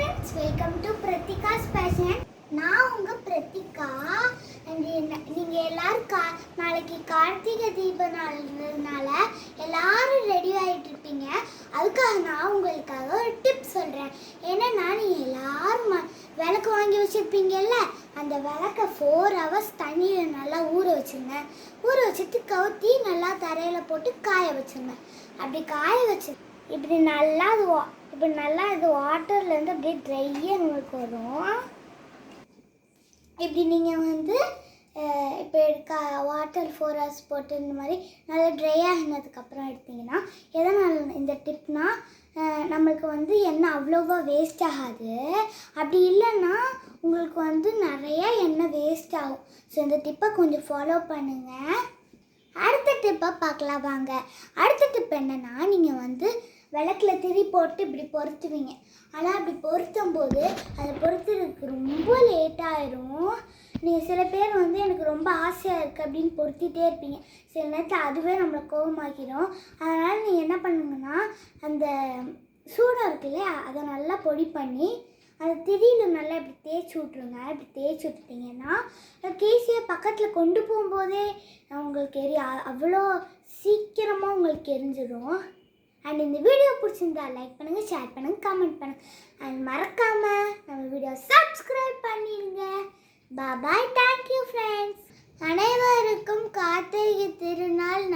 Friends welcome to Prathika's fashion நான் உங்கள் பிரத்திகா நீங்கள் எல்லோரும் எல்லாரும் கா நாளைக்கு கார்த்திகை தீப நாள்னால எல்லாரும் ரெடி ஆகிட்டு இருப்பீங்க. அதுக்காக நான் உங்களுக்காக ஒரு டிப் சொல்கிறேன் ஏன்னா நீங்கள் எல்லாரும் ம- விளக்கு வாங்கி வச்சுருப்பீங்கல்ல? அந்த விளக்க ஃபோர் ஹவர்ஸ் தண்ணியில் நல்லா ஊற வச்சுருங்க. ஊற வச்சுட்டு கவுத்தி நல்லா தரையில் போட்டு காய வச்சுருங்க. அப்படி காய வச்சு இப்படி நல்லா அது வா- இப்படி நல்லா இது வாட்டர்லேருந்து அப்படியே ட்ரையாக உங்களுக்கு வரும். இப்படி நீங்கள் வந்து இப்போ எடுக்க வாட்டர் ஃபோர் ஹவர்ஸ் போட்டு இந்த மாதிரி நல்லா ட்ரை ஆகினதுக்கப்புறம் எடுத்தீங்கன்னா எதனால் இந்த டிப்னால் நம்மளுக்கு வந்து எண்ணெய் அவ்வளோவா வேஸ்ட் ஆகாது. அப்படி இல்லைன்னா உங்களுக்கு வந்து நிறையா எண்ணெய் வேஸ்ட் ஆகும். ஸோ இந்த டிப்பை கொஞ்சம் ஃபாலோ பண்ணுங்கள் அடுத்த டிப்பை பார்க்கலாம் வாங்க. அடுத்த டிப் என்னென்னா நீங்கள் வந்து விளக்குல திரி போட்டு இப்படி பொருத்துவீங்க. ஆனால் அப்படி பொருத்தும் போது அதை பொருத்துறதுக்கு ரொம்ப லேட் நீங்கள் சில பேர் வந்து எனக்கு ரொம்ப ஆசையாக இருக்குது அப்படின்னு பொருத்திட்டே இருப்பீங்க. சில நேரத்தில் அதுவே நம்மளை கோவமாக்கிடும் அதனால் நீங்கள் என்ன பண்ணுங்கன்னா அந்த சூடாக இருக்கு இல்லையா அதை நல்லா பொடி பண்ணி அது திடீர்னு நல்லா இப்படி தேய்ச்சி விட்ருங்க இப்படி தேய்ச்சி விட்டுட்டிங்கன்னா கேசியை பக்கத்தில் கொண்டு போகும்போதே உங்களுக்கு எரிய அவ்வளோ சீக்கிரமாக உங்களுக்கு எரிஞ்சிடும் அண்ட் இந்த வீடியோ பிடிச்சிருந்தா லைக் பண்ணுங்கள் ஷேர் பண்ணுங்கள் கமெண்ட் பண்ணுங்கள் அண்ட் மறக்காமல் நம்ம வீடியோ சப்ஸ்கிரைப் பண்ணிடுங்க. பாய் தேங்க்யூ ஃப்ரெண்ட்ஸ் அனைவருக்கும் கார்த்திகை திருநாள்